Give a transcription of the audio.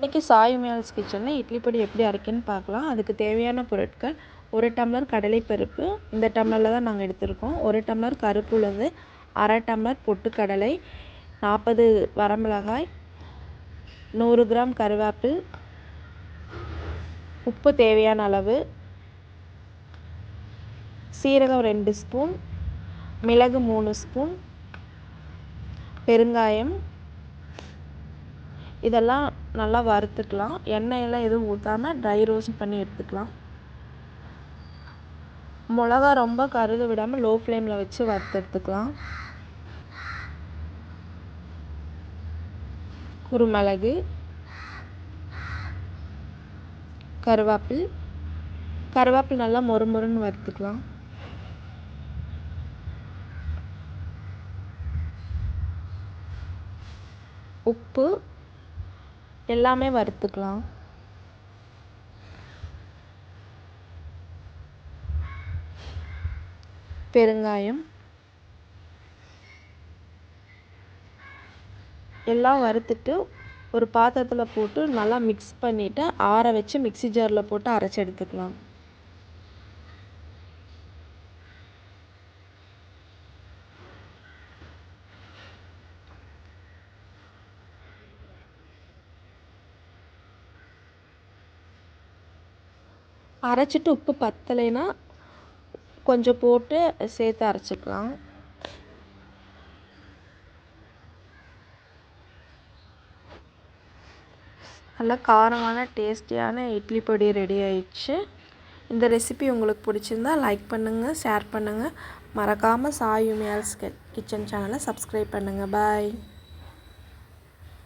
இன்றைக்கி சாய் மேல்ஸ் கிச்சனில் இட்லி பொடி எப்படி அரைக்குன்னு பார்க்கலாம். அதுக்கு தேவையான பொருட்கள் ஒரு டம்ளர் கடலைப்பருப்பு இந்த டம்ளரில் தான் நாங்கள் எடுத்திருக்கோம். ஒரு டம்ளர் கருப்பு உளுந்து அரை டம்ளர் பொட்டுக்கடலை நாற்பது வரமிளகாய் நூறு கிராம் கருவேப்பில் உப்பு தேவையான அளவு சீரகம் ரெண்டு ஸ்பூன் மிளகு மூணு ஸ்பூன் பெருங்காயம் இதெல்லாம் நல்லா வறுத்துக்கலாம். எண்ணெயெல்லாம் எதுவும் ஊற்றாம ட்ரை ரோஸ்ட் பண்ணி எடுத்துக்கலாம். மிளகா ரொம்ப கருக விடாமல் லோ ஃப்ளேமில் வச்சு வறுத்து எடுத்துக்கலாம். குருமிளகு கருவேப்பில். கருவேப்பில் நல்லா மொறு மொறுன்னு வறுத்துக்கலாம். உப்பு எல்லாமே வறுத்துக்கலாம். பெருங்காயம். எல்லாம் வறுத்துட்டு ஒரு பாத்திரத்தில் போட்டு நல்லா மிக்ஸ் பண்ணிவிட்டு ஆற வச்சு மிக்ஸி ஜாரில் போட்டு அரைச்சி எடுத்துக்கலாம். அரைச்சிட்டு உப்பு பத்தலைன்னா கொஞ்சம் போட்டு சேர்த்து அரைச்சிக்கலாம். நல்லா காரமான டேஸ்டியான இட்லி பொடி ரெடி ஆயிடுச்சு. இந்த ரெசிபி உங்களுக்கு பிடிச்சிருந்தா லைக் பண்ணுங்கள் ஷேர் பண்ணுங்கள் மறக்காமல் சாயுமியால்ஸ் மேல்ஸ் கிச்சன் சேனலை சப்ஸ்கிரைப் பண்ணுங்கள் பாய்.